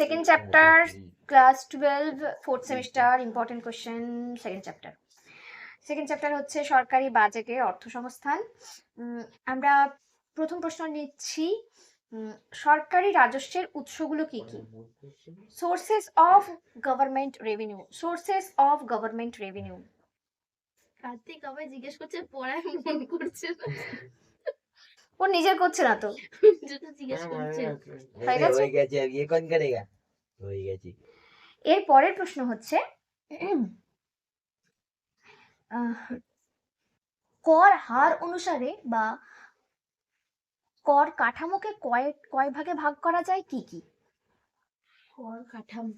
Second chapter class twelve fourth semester important question second chapter second chapter হচ্ছে সরকারি বাজেটে অর্থ সংস্থান। উম, আমরা প্রথম প্রশ্ন নিচ্ছি উম, সরকারি রাজস্বের উৎসগুলো কি কি? Sources of government revenue sources of government revenue Kartik আমায় জিজ্ঞেস করছে পড়ায় মন করছে ও নিজের করছে না তো। এর পরের প্রশ্ন হচ্ছে কর হার অনুসারে বা কর কাঠামোকে কয় কয় ভাগে ভাগ করা যায় কি কি? কর কাঠামো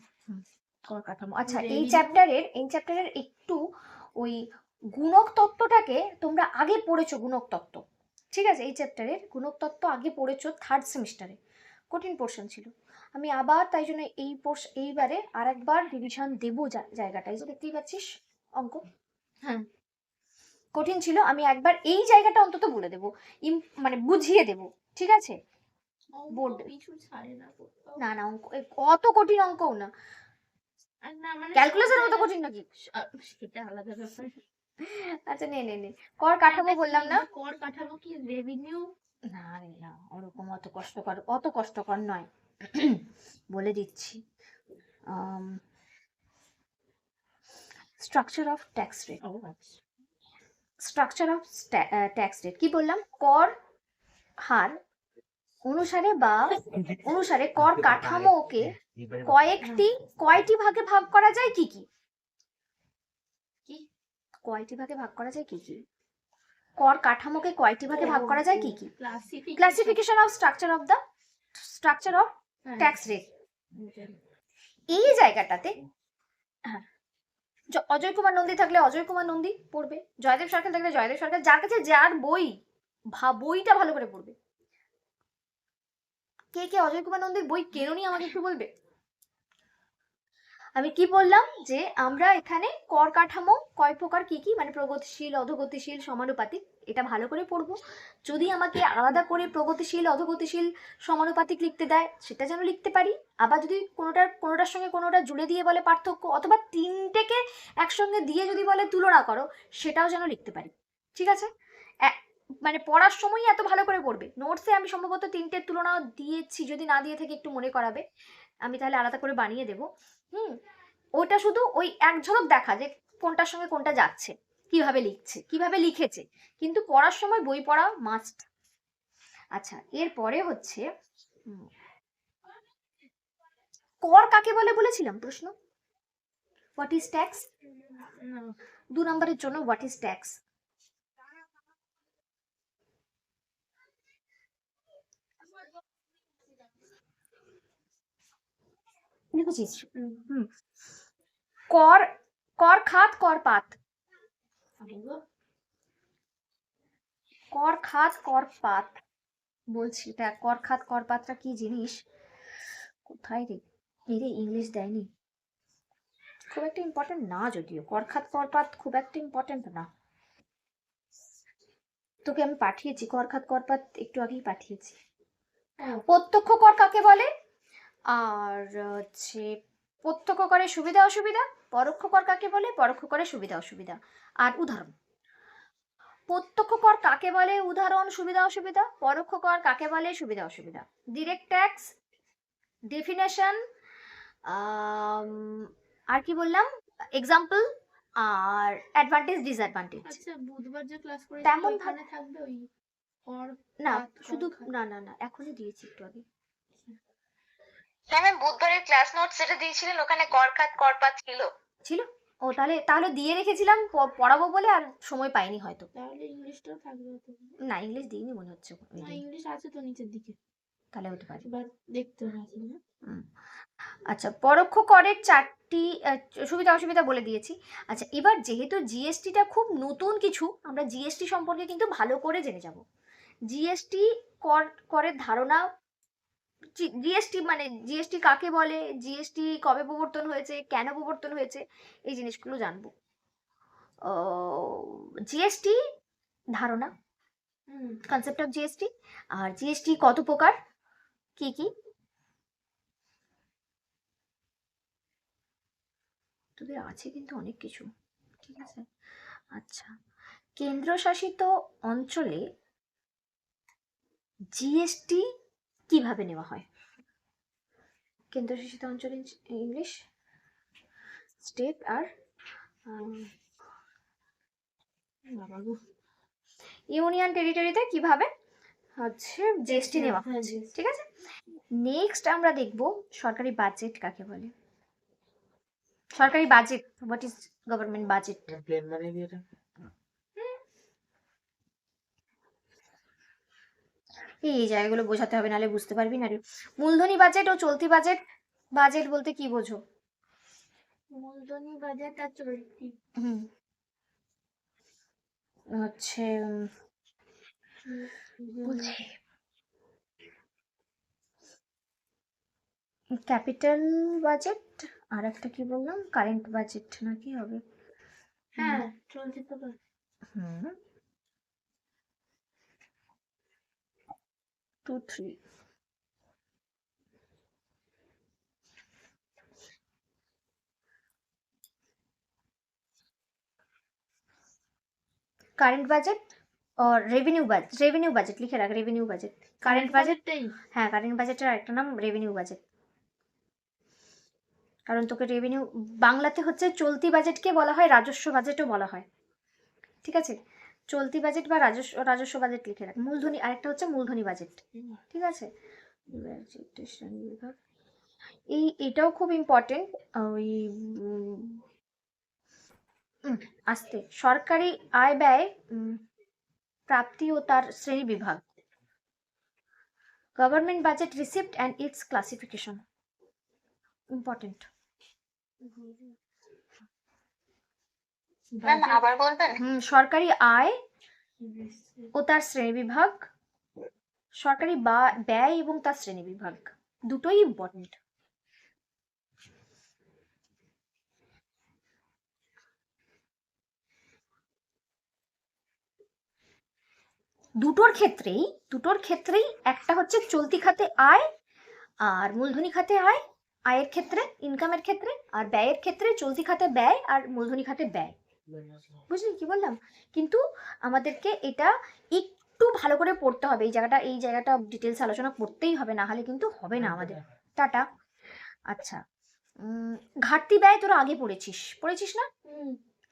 কর কাঠামো। আচ্ছা এই চ্যাপ্টারের এই চ্যাপ্টারের একটু ওই গুণক তত্ত্বটাকে তোমরা আগে পড়েছো গুণক তত্ত্ব। ঠিক আছে এই চ্যাপ্টারের গুণক তত্ত্ব আগে পড়েছ থার্ড সেমিস্টারে কঠিন পোর্শন ছিল। আমি আবার তাই জন্য এই পোর্শ এইবারে আর একবার রিভিশন দেবো জা- জায়গাটা। এই দেখতেই পাচ্ছিস অঙ্ক? হ্যাঁ। কঠিন ছিল আমি একবার এই জায়গাটা অন্তত বলে দেবো। মানে বুঝিয়ে দেবো ঠিক আছে. না না অঙ্ক অত কঠিন অঙ্কও না। আর না মানে মতো কঠিন নাকি? সেটা আলাদা ব্যাপার। আচ্ছা নে নে নে। কর কাঠামো বললাম না? কর কাঠামো কি রেভিনিউ না রে না ওরকম অত কষ্টকর অত কষ্টকর নয়। বলে দিচ্ছি। Structure of tax rate structure of tax rate কি বললাম? কর হার অনুসারে বা অনুসারে কর কাঠামোকে কয়েকটি কয়টি ভাগে ভাগ করা যায়? কি কি? কয়টি ভাগে ভাগ করা যায় কি কি? কর কাঠামোকে কয়টি ভাগে ভাগ করা যায় কি কি? Classification of structure of the structure of tax rate এই জায়গাটাতে হ্যাঁ। অজয় কুমার নন্দী থাকলে অজয় কুমার নন্দী পড়বে জয়দেব সরকার থাকলে জয়দেব সরকার যার কাছে যার বই ভা- বইটা ভালো করে পড়বে। কে কে অজয় কুমার নন্দীর বই কেননি আমাকে একটু বলবে? আমি কি বললাম যে আমরা এখানে কর কাঠামো কয় প্রকার কি কি? মানে প্রগতিশীল, অধগতিশীল, সমানুপাতিক, এটা ভালো করে পড়ব। যদি আমাকে আলাদা করে প্রগতিশীল, অধগতিশীল, সমানুপাতিক লিখতে দেয়, সেটা যেন লিখতে পারি। আবার যদি কোনোটার কোনোটার সঙ্গে কোনোটা জুড়ে দিয়ে বলে পার্থক্য, অথবা তিনটেকে একসঙ্গে দিয়ে যদি বলে তুলনা করো, সেটাও যেন লিখতে পারি। ঠিক আছে? মানে পড়ার সময়ই এত ভালো করে পড়বে। নোটসে আমি সম্ভবত তিনটের তুলনা দিয়েছি, যদি না দিয়ে থেকে একটু মনে করাবে। আমি তাহলে আলাদা করে বানিয়ে দেবো। হুম ওটা শুধু ওই এক ঝলক দেখা যে কোনটার সঙ্গে কোনটা যাচ্ছে কীভাবে লিখছে কীভাবে লিখেছে কিন্তু পড়ার সময় বই পড়া মাস্ট আচ্ছা এরপরে হচ্ছে কর কাকে বলে বলেছিলাম প্রশ্ন? হোয়াট ইজ ট্যাক্স দু নম্বরের জন্য হোয়াট ইজ ট্যাক্স লিখেছিস হুম। কর কর খাত কর পাত। কর খাত কর পাত। বলছি এটা কর খাত কর পাতটা কি জিনিস? কোথায় রে? এই রে ইংলিশ দেয়নি। খুব একটা ইম্পর্টেন্ট না যদিও। কর খাত কর পাত খুব একটা ইম্পর্টেন্ট না। তোকে আমি পাঠিয়েছি কর খাত কর পাত একটু আগেই পাঠিয়েছি। প্রত্যক্ষ কর কাকে বলে? আর হচ্ছে প্রত্যক্ষ করে সুবিধা অসুবিধা পরোক্ষ কর কাকে বলে? পরোক্ষ করে সুবিধা অসুবিধা। আর উদাহরণ। প্রত্যক্ষ কর কাকে বলে? উদাহরণ সুবিধা অসুবিধা। পরোক্ষ কর কাকে বলে? সুবিধা অসুবিধা। ডিরেক্ট ট্যাক্স ডেফিনেশন আর কি বললাম? এক্সাম্পল আর অ্যাডভান্টেজ ডিসঅ্যাডভান্টেজ আচ্ছা বুধবার যে ক্লাস করে তেমন থাকবে ওই না শুধু না না না এখনই দিয়েছি একটু আগে। হ্যাঁ ম্যাম বুধবারের ক্লাস নোট যেটা দিয়েছিলেন ওখানে করখাত করপাত ছিল। ছিল? ও তাহলে তাহলে দিয়ে রেখেছিলাম প- পড়াবো বলে আর সময় পাইনি হয়তো। তাহলে ইংলিশটাও থাকবে তো না ইংলিশ দিইনি মনে হচ্ছে ওই না দিন। ইংলিশ আছে তো নিচের দিকে। তাহলে হতে পারে। এবার দেখতে হবে আছে না হুম। আচ্ছা পরোক্ষ করের চারটি আহ, সুবিধা অসুবিধা বলে দিয়েছি। আচ্ছা এবার যেহেতু জিএসটিটা খুব নতুন কিছু আমরা জিএসটি সম্পর্কে কিন্তু ভালো করে জেনে যাব। জিএসটি কর করের ধারণা জিএসটি মানে জিএসটি কাকে বলে? জিএসটি কবে প্রবর্তন হয়েছে? কেন প্রবর্তন হয়েছে? এই জিনিসগুলো জানব। জিএসটি ধারণা। Concept of GST. R GST কত প্রকার? কি কি? তোদের আছে কিন্তু অনেক কিছু। ঠিক আছে? আচ্ছা। কেন্দ্রশাসিত অঞ্চলে জিএসটি কীভাবে নেওয়া হয়? কেন্দ্রশাসিত অঞ্চল ইংলিশ স্টেট আর ইউনিয়ন টেরিটরিতে কীভাবে হচ্ছে জিএসটি নেওয়া হ্যাঁ, ঠিক আছে? নেক্সট আমরা দেখব সরকারি বাজেট কাকে বলে। সরকারি budget what is government budget plain মানে দিয়ে এটা এই জায়গাগুলো বোঝাতে হবে নাহলে বুঝতে পারবি না রে। মূলধনী বাজেট ও চলতি বাজেট বাজেট বলতে কি বোঝো? মূলধনি বাজেট আর চলতি। হুম। হচ্ছে ক্যাপিটাল বাজেট আর একটা কি বললাম? কারেন্ট বাজেট না কি হবে? হ্যাঁ চলতি তো বাজেট। হুম। two, কারেন্ট বাজেট আর রেভিনিউ বাজেট রেভিনিউ বাজেট লিখে রাখ রেভিনিউ বাজেট কারেন্ট বাজেটটাই হ্যাঁ কারেন্ট বাজেটের আরেকটা নাম রেভিনিউ বাজেট কারণ তোকে রেভিনিউ বাংলাতে হচ্ছে চলতি বাজেটকে বলা হয় রাজস্ব বাজেটও বলা হয়। ঠিক আছে? চলতি বাজেট বা রাজস্ব রাজস্ব বাজেট লিখে রাখ। মূলধনী আরেকটা হচ্ছে মূলধনী বাজেট ঠিক আছে? এই এটাও খুব ইম্পর্টেন্ট ওই উম, সরকারি আয় ব্যয় প্রাপ্তি ও তার শ্রেণি বিভাগ। Government budget receipt and its classification important আবার বলবেন হুম সরকারি আয় ও তার শ্রেণীবিভাগ সরকারি ব্যয় এবং তার শ্রেণীবিভাগ দুটোই ইম্পর্টেন্ট দুটোর ক্ষেত্রেই দুটোর ক্ষেত্রেই একটা হচ্ছে চলতি খাতে আয় আর মূলধনী খাতে আয়। আয়ের ক্ষেত্রে ইনকামের ক্ষেত্রে আর ব্যয়ের ক্ষেত্রে চলতি খাতে ব্যয় আর মূলধনী খাতে ব্যয়। বুঝলি কি বললাম? কিন্তু আমাদেরকে এটা একটু ভালো করে পড়তে হবে। এই জায়গাটা এই জায়গাটা ডিটেলস আলোচনা করতেই হবে না হলে কিন্তু হবে না আমাদের। টাটা। আচ্ছা। ঘাটতি ব্যয় তোরা আগে পড়েছিস। পড়েছিস না?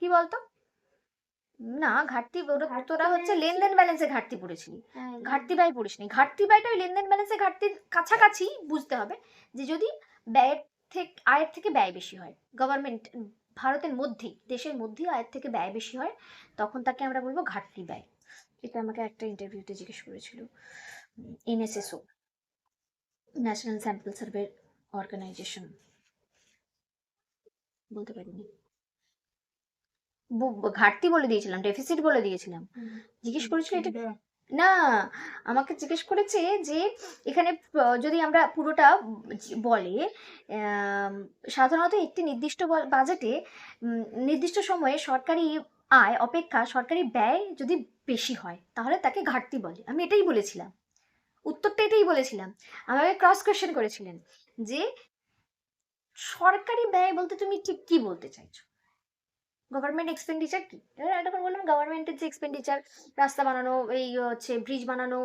কি বলতো? না ঘাটতি ওরা- তোরা হচ্ছে লেনদেন ব্যালেন্সে ঘাটতি পড়েছিলি। হ্যাঁ, ঘাটতি ব্যয় পড়িসনি ঘাটতি ব্যয়টা ওই লেনদেন ব্যালেন্সে ঘাটতির কাছাকাছি বুঝতে হবে যে যদি ব্যয়ের থেকে আয়ের থেকে ব্যয় বেশি হয় গভর্নমেন্ট ভারতের মধ্যেই দেশের মধ্যেই আয়ের থেকে ব্যয় বেশি হয় তখন তাকে আমরা বলব ঘাটতি ব্যয়। এটা আমাকে একটা ইন্টারভিউতে জিজ্ঞেস করেছিল NSSO national sample survey organisation বলতে পারিনি। বু- ঘাটতি বলে দিয়েছিলাম ডেফিসিট বলে দিয়েছিলাম। জিজ্ঞেস করেছিল এটা না, আমাকে জিজ্ঞেস করেছে যে এখানে যদি আমরা পুরোটা বলে সাধারণত একটি নির্দিষ্ট বাজেটে নির্দিষ্ট সময়ে সরকারি আয় অপেক্ষা সরকারি ব্যয় যদি বেশি হয়, তাহলে তাকে ঘাটতি বলে। আমি এটাই বলেছিলাম। উত্তরটা এটাই বলেছিলাম। আমাকে ক্রস কোয়েশ্চেন করেছিলেন যে সরকারি ব্যয় বলতে তুমি ঠিক কি বলতে চাইছো? গভর্নমেন্ট এক্সপেন্ডিচার কি? তখন বললাম গভর্নমেন্টের যে এক্সপেন্ডিচার রাস্তা বানানো এই হচ্ছে ব্রিজ বানানো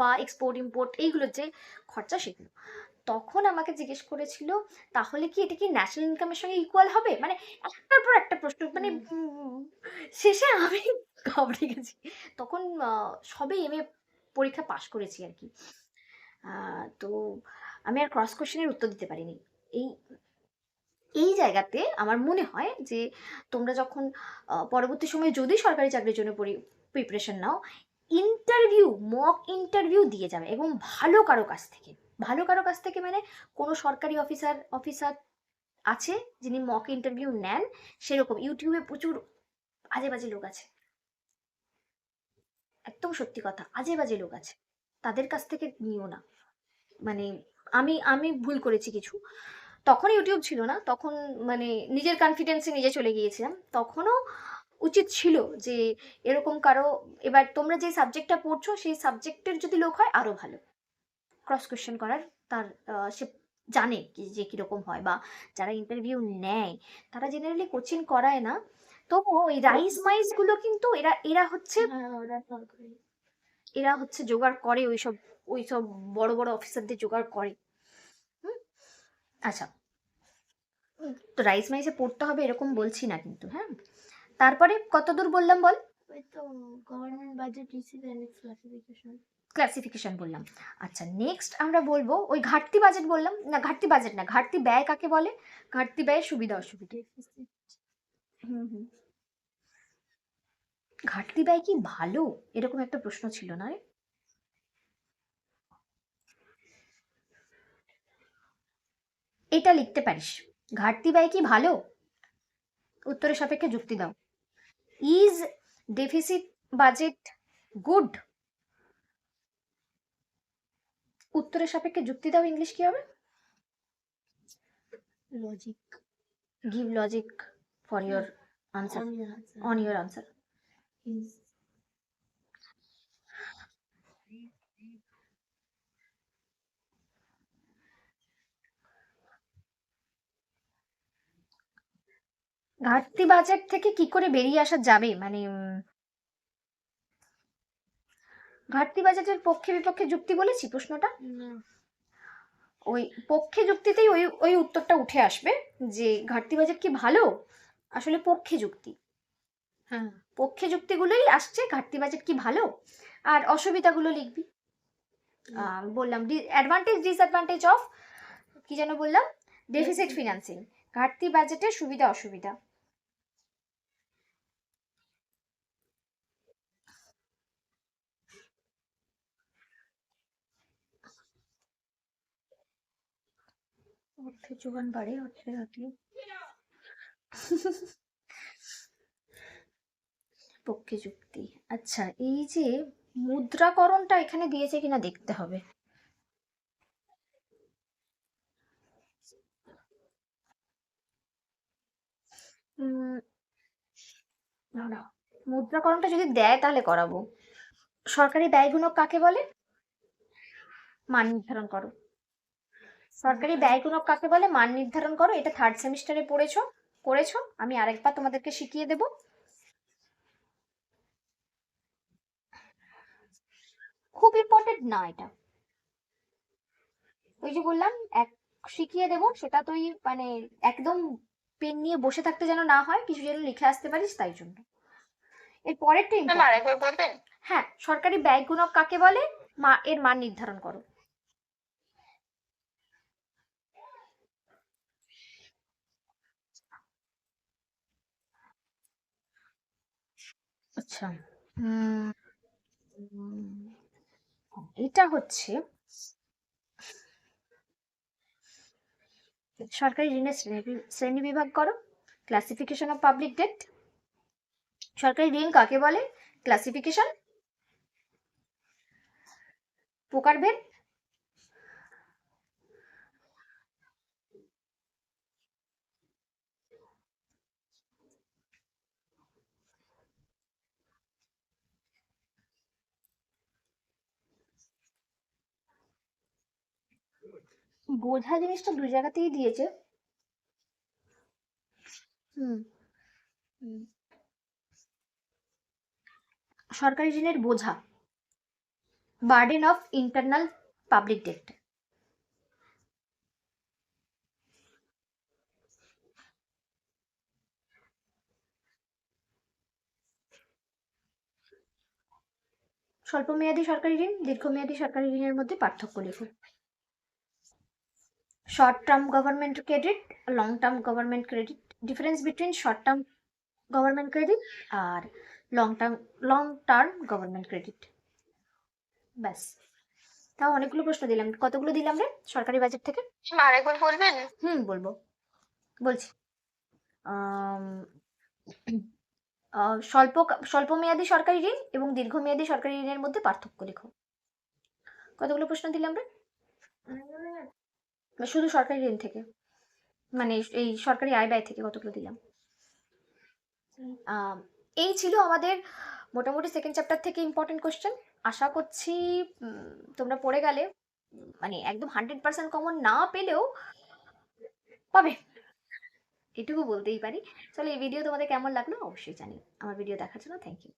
বা এক্সপোর্ট ইম্পোর্ট এইগুলোর যে খরচা সেগুলো। তখন আমাকে জিজ্ঞেস করেছিল তাহলে কি এটা কি ন্যাশনাল ইনকামের সঙ্গে ইকুয়াল হবে? মানে একটার পর একটা প্রশ্ন মানে শেষে আমি ঘাবড়ে গেছি। তখন সবে এম পরীক্ষা পাশ করেছি আর কি। তো আমি আর ক্রস কোশ্চেনের উত্তর দিতে পারিনি। এই এই জায়গাতে আমার মনে হয় যে তোমরা যখন পরবর্তী সময়ে যদি সরকারি চাকরির জন্য প্রিপারেশন নাও ইন্টারভিউ মক ইন্টারভিউ দিয়ে যাবে এবং ভালো কারও কাছ থেকে। ভালো কারও কাছ থেকে মানে কোনো সরকারি অফিসার অফিসার আছে যিনি মক ইন্টারভিউ নেন, সেরকম। ইউটিউবে প্রচুর আজে বাজে লোক আছে। একদম সত্যি কথা আজে বাজে লোক আছে। তাদের কাছ থেকে নিও না। মানে আমি আমি ভুল করেছি কিছু। তখন ইউটিউব ছিল না তখন মানে নিজের কনফিডেন্সে নিজে চলে গিয়েছিলাম। তখনও উচিত ছিল যে এরকম কারও এবার তোমরা যে সাবজেক্টটা পড়ছো সেই সাবজেক্টের যদি লোক হয় আরও ভালো। ক্রস কোয়েশ্চেন করার তার সে জানে যে কীরকম হয় বা যারা ইন্টারভিউ নেয় তারা জেনারেলি কোচিং করায় না। তবু ওই রাইস মাইসগুলো কিন্তু এরা এরা হচ্ছে হ্যাঁ এরা হচ্ছে জোগাড় করে ওইসব ওইসব বড় বড় অফিসারদের জোগাড় করে? আচ্ছা। তো রাইস মাইসে পড়তে হবে এরকম বলছি না কিন্তু হ্যাঁ? তারপরে কত দূর বললাম বল? ওই তো গভর্নমেন্ট বাজেট ক্লাসিফিকেশন ক্লাসিফিকেশন বললাম। আচ্ছা নেক্সট আমরা বলব ওই ঘাটতি বাজেট বললাম। না ঘাটতি বাজেট না ঘাটতি ব্যয় কাকে বলে? ঘাটতি ব্যয়ের সুবিধা অসুবিধা। হুম হুম। ঘাটতি ব্যয় কি ভালো? এরকম একটা প্রশ্ন ছিল না রে? এটা লিখতে পারিস। ঘাটতি ব্যয় কি ভালো? উত্তরের সাপেক্ষে যুক্তি দাও। ইজ ডেফিসিট বাজেট গুড উত্তরের সাপেক্ষে যুক্তি দাও ইংলিশ কি হবে? Logic give logic for your answer on your answer is ঘাটতি বাজেট থেকে কি করে বেরিয়ে আসা যাবে? মানে ঘাটতি বাজেটের পক্ষে বিপক্ষে যুক্তি বলেছি প্রশ্নটা? ওই পক্ষে যুক্তিতেই ওই ওই উত্তরটা উঠে আসবে যে ঘাটতি বাজেট কি ভালো? আসলে পক্ষে যুক্তি। হ্যাঁ। পক্ষে যুক্তিগুলোই আসছে ঘাটতি বাজেট কি ভালো? আর অসুবিধাগুলো লিখবি। বললাম অ্যাডভান্টেজ ডিসঅ্যাডভান্টেজ অফ কি যেন বললাম? ডেফিসিট ফিনান্সিং ঘাটতি বাজেটের সুবিধা অসুবিধা। অর্থের যোগান বাড়ে, অর্থের ঘাটতি পক্ষে যুক্তি। আচ্ছা এই যে মুদ্রাকরণটা এখানে দিয়েছে কিনা দেখতে হবে। মুদ্রাকরণটা যদি দেয় তাহলে করাবো। সরকারি ব্যয়গুণক কাকে বলে? মান নির্ধারণ করো। সরকারি ব্যয়গুণক কাকে বলে? মান নির্ধারণ করো। এটা থার্ড সেমিস্টারে পড়েছো করেছ। আমি আরেকবার তোমাদেরকে শিখিয়ে দেব। খুব ইম্পর্টেন্ট না এটা। ওই যে বললাম এক শিখিয়ে দেব সেটা তুই মানে একদম পেন নিয়ে বসে থাকতে যেন না হয় কিছু যেন লিখে আসতে পারিস তাই জন্য। এর পরেরটা। হ্যাঁ সরকারি ব্যয় গুণক কাকে বলে? মা এর মান নির্ধারণ করো। আচ্ছা। এটা হচ্ছে সরকারি ঋণের শ্রেণী- শ্রেণি বিভাগ করো ক্লাসিফিকেশন অফ পাবলিক ডেট সরকারি ঋণ কাকে বলে? ক্লাসিফিকেশন প্রকারভেদ। বোঝা জিনিসটা দুই জায়গাতেই দিয়েছে। হুম। সরকারি ঋণের বোঝা। Burden of internal public debt স্বল্পমেয়াদী সরকারি ঋণ, দীর্ঘমেয়াদী সরকারি ঋণের মধ্যে পার্থক্য লিখুন। Short term government credit long term government credit difference between short term government credit আর long term long term government credit ব্যাস। তাও অনেকগুলো প্রশ্ন দিলাম। কতগুলো দিলাম রে? সরকারি বাজেট থেকে? আরেকবার বলবেন? হুম বলব। বলছি। আহ, স্বল্প স্বল্পমেয়াদী সরকারি ঋণ এবং দীর্ঘমেয়াদী সরকারি ঋণের মধ্যে পার্থক্য লেখো। কতগুলো প্রশ্ন দিলাম রে? শুধু সরকারি ঋণ থেকে? মানে এই সরকারি আয় ব্যয় থেকে কতগুলো দিলাম? এই ছিল আমাদের মোটামুটি সেকেন্ড চ্যাপ্টার থেকে ইম্পর্টেন্ট কোশ্চেন আশা করছি তোমরা পড়ে গেলে মানে একদম হান্ড্রেড পার্সেন্ট কমন না পেলেও পাবে। এটুকু বলতেই পারি। চলো এই ভিডিও তোমাদের কেমন লাগল? অবশ্যই জানি আমার ভিডিও দেখার জন্য থ্যাংক ইউ